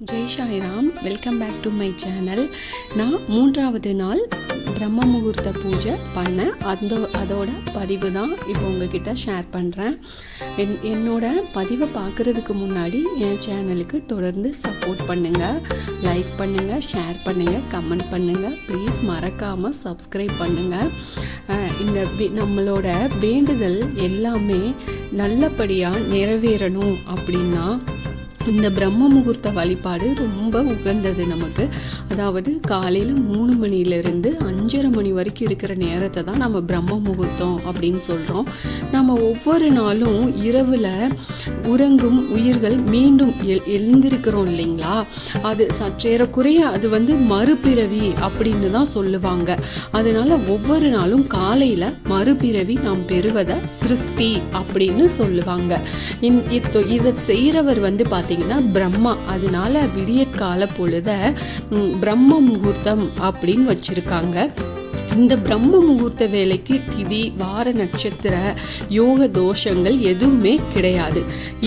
Jai Sairam welcome back to my channel நான் மூன்றாவது நாள் பிரம்ம முகூர்த்த பூஜை பண்ணேன் அந்த அதோட பதிவு தான் இப்போ உங்ககிட்ட ஷேர் பண்ணுறேன் என் என்னோட பதிவை பார்க்குறதுக்கு முன்னாடி என் சேனலுக்கு தொடர்ந்து சப்போர்ட் பண்ணுங்கள் லைக் பண்ணுங்கள் ஷேர் பண்ணுங்கள் கமெண்ட் பண்ணுங்கள் ப்ளீஸ் மறக்காமல் சப்ஸ்கிரைப் பண்ணுங்கள் இந்த நம்மளோட வேண்டுதல் எல்லாமே நல்லபடியாக நிறைவேறணும் அப்படின்னா இந்த பிரம்ம முகூர்த்த வழிபாடு ரொம்ப உகந்தது நமக்கு. அதாவது காலையில் மூணு மணிலேருந்து அஞ்சரை மணி வரைக்கும் இருக்கிற நேரத்தை தான் நம்ம பிரம்ம முகூர்த்தம் அப்படின்னு சொல்கிறோம் நம்ம ஒவ்வொரு நாளும் இரவில் உறங்கும் உயிர்கள் மீண்டும் எல் எழுந்திருக்கிறோம் இல்லைங்களா? அது சற்றேறக்குறைய அது வந்து மறுபிறவி அப்படின்னு தான் சொல்லுவாங்க. அதனால் ஒவ்வொரு நாளும் காலையில் மறுபிறவி நாம் பெறுவதை சிருஷ்டி அப்படின்னு சொல்லுவாங்க. இன் இத்த- இதை செய்கிறவர் வந்து பார்த்தீங்கன்னா பிரம்மா. அதனால விடியற்கால பொழுத பிரம்ம முகூர்த்தம் அப்படின்னு வச்சிருக்காங்க. இந்த பிரம்ம முகூர்த்த வேலைக்கு திதி வார நட்சத்திர யோக தோஷங்கள் எதுவுமே கிடையாது.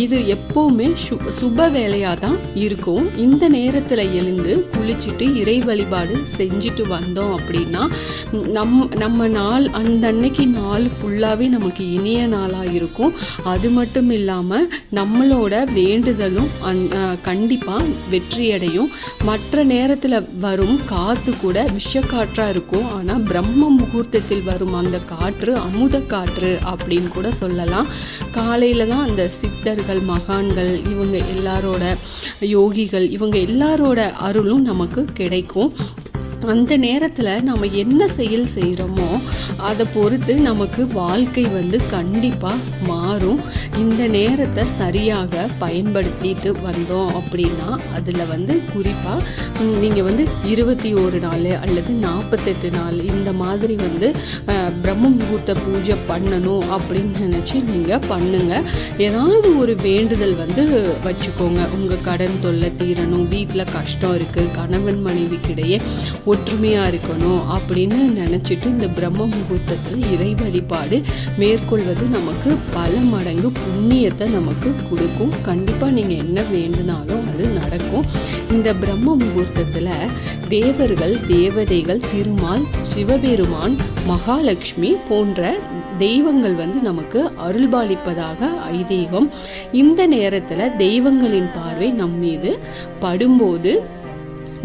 இது எப்போவுமே சு சுப வேலையாக தான் இருக்கும். இந்த நேரத்தில் எழுந்து குளிச்சுட்டு இறை வழிபாடு செஞ்சுட்டு வந்தோம் அப்படின்னா நம் நம்ம நாள் அந்த அன்னைக்கு நாள் ஃபுல்லாகவே நமக்கு இனிய நாளாக இருக்கும். அது மட்டும் இல்லாமல் நம்மளோட வேண்டுதலும் கண்டிப்பாக வெற்றியடையும். மற்ற நேரத்தில் வரும் காற்று கூட விஷக்காற்றாக இருக்கும். ஆனால் பிரம்ம முகூர்த்தத்தில் வரும் அந்த காற்று அமுத காற்று அப்படின்னு கூட சொல்லலாம். காலையில் தான் அந்த சித்தர்கள் மகான்கள் இவங்க எல்லாரோட யோகிகள் இவங்க எல்லாரோட அருளும் நமக்கு கிடைக்கும். அந்த நேரத்தில் நம்ம என்ன செயல் செய்கிறோமோ அதை பொறுத்து நமக்கு வாழ்க்கை வந்து கண்டிப்பாக மாறும். இந்த நேரத்தை சரியாக பயன்படுத்திட்டு வந்தோம் அப்படின்னா அதில் வந்து குறிப்பாக நீங்கள் வந்து இருபத்தி ஒரு நாள் அல்லது நாற்பத்தெட்டு நாள் இந்த மாதிரி வந்து பிரம்ம முகூர்த்த பூஜை பண்ணணும் அப்படின்னு நினச்சி நீங்கள் பண்ணுங்கள் ஏதாவது ஒரு வேண்டுதல் வந்து வச்சுக்கோங்க. உங்கள் கடன் தொல்லை தீரணும் வீட்டில் கஷ்டம் இருக்குது கணவன் மனைவிக்கிடையே ஒற்றுமையாக இருக்கணும் அப்படின்னு நினச்சிட்டு இந்த பிரம்ம முகூர்த்தத்தில் இறை வழிபாடு மேற்கொள்வது நமக்கு பல மடங்கு புண்ணியத்தை நமக்கு கொடுக்கும். கண்டிப்பாக நீங்கள் என்ன வேண்டுனாலும் அது நடக்கும். இந்த பிரம்ம முகூர்த்தத்தில் தேவர்கள் தேவதைகள் திருமால் சிவபெருமான் மகாலட்சுமி போன்ற தெய்வங்கள் வந்து நமக்கு அருள்பாலிப்பதாக ஐதீகம். இந்த நேரத்தில் தெய்வங்களின் பார்வை நம் மீது படும்போது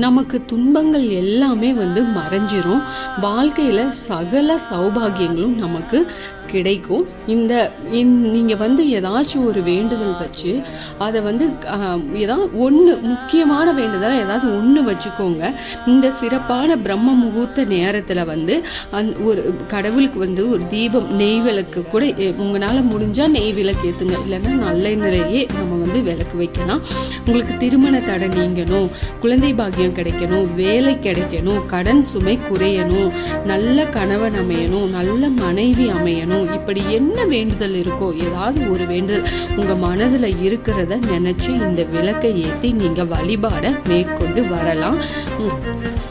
நமக்கு துன்பங்கள் எல்லாமே வந்து மறைஞ்சிரும். வாழ்க்கையில் சகல சௌபாகியங்களும் நமக்கு கிடைக்கும். இந்த நீங்கள் வந்து ஏதாச்சும் ஒரு வேண்டுதல் வச்சு அதை வந்து ஏதாவது ஒன்று முக்கியமான வேண்டுதலை ஏதாவது ஒன்று வச்சுக்கோங்க. இந்த சிறப்பான பிரம்ம முகூர்த்த நேரத்தில் வந்து அந் ஒரு கடவுளுக்கு வந்து ஒரு தீபம் நெய் விளக்கு கூட உங்களால் முடிஞ்சால் நெய் விளக்கு ஏற்றுங்க இல்லைன்னா நல்ல நிலையே நம்ம வந்து விளக்கு வைக்கலாம். உங்களுக்கு திருமண தடை நீங்கணும். குழந்தை பாக்கியம் கிடைக்கணும் வேலை கிடைக்கணும் கடன் சுமை குறையணும் நல்ல கணவன் அமையணும் நல்ல மனைவி அமையணும். இப்படி என்ன வேண்டுதல் இருக்கோ ஏதாவது ஒரு வேண்டுதல் உங்கள் மனதில் இருக்கிறத நினச்சி இந்த விளக்கை ஏற்றி நீங்கள் வழிபாட மேற்கொண்டு வரலாம்.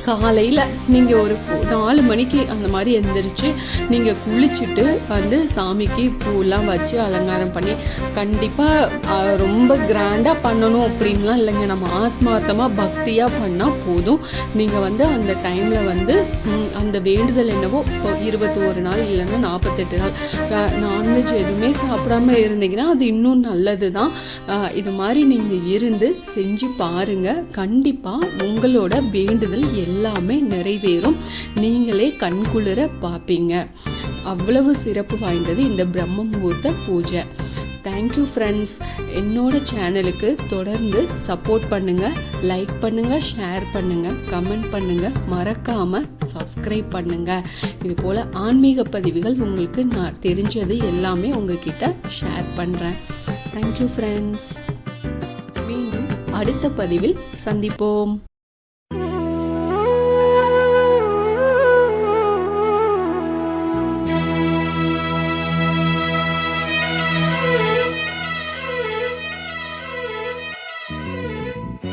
காலையில் நீங்கள் ஒரு ஃபோ- நாலு மணிக்கு அந்த மாதிரி எந்திரிச்சு நீங்கள் குளிச்சுட்டு வந்து சாமிக்கு பூலாம் வச்சு அலங்காரம் பண்ணி கண்டிப்பாக ரொம்ப கிராண்டாக பண்ணணும் அப்படின்லாம் இல்லைங்க. நம்ம ஆத்மார்த்தமாக பக்தியாக பண்ணால் போதும். நீங்கள் வந்து அந்த டைமில் வந்து அந்த வேண்டுதல் என்னவோ இப்போ இருபத்தி ஒரு நாள் இல்லைன்னா நாற்பத்தெட்டு நாள் நான்வெஜ் எதுவுமே சாப்பிடாம இருந்தீங்கன்னா அது இன்னும் நல்லது தான். இது மாதிரி நீங்கள் இருந்து செஞ்சு பாருங்கள் கண்டிப்பாக உங்களோட வேண்டுதல் எல்லாமே நிறைவேறும். நீங்களே கண்குளிர பார்ப்பீங்க. அவ்வளவு சிறப்பு வாய்ந்தது இந்த பிரம்ம முகூர்த்த பூஜை. தேங்க்யூ ஃப்ரெண்ட்ஸ் என்னோட சேனலுக்கு தொடர்ந்து சப்போர்ட் பண்ணுங்கள் லைக் பண்ணுங்கள் ஷேர் பண்ணுங்கள் கமெண்ட் பண்ணுங்கள் மறக்காமல் சப்ஸ்கிரைப் பண்ணுங்கள் இது போல் ஆன்மீக பதிவுகள் உங்களுக்கு நான் தெரிஞ்சது எல்லாமே உங்ககிட்ட ஷேர் பண்ணுறேன் தேங்க்யூ ஃப்ரெண்ட்ஸ் மீண்டும் அடுத்த பதிவில் சந்திப்போம்.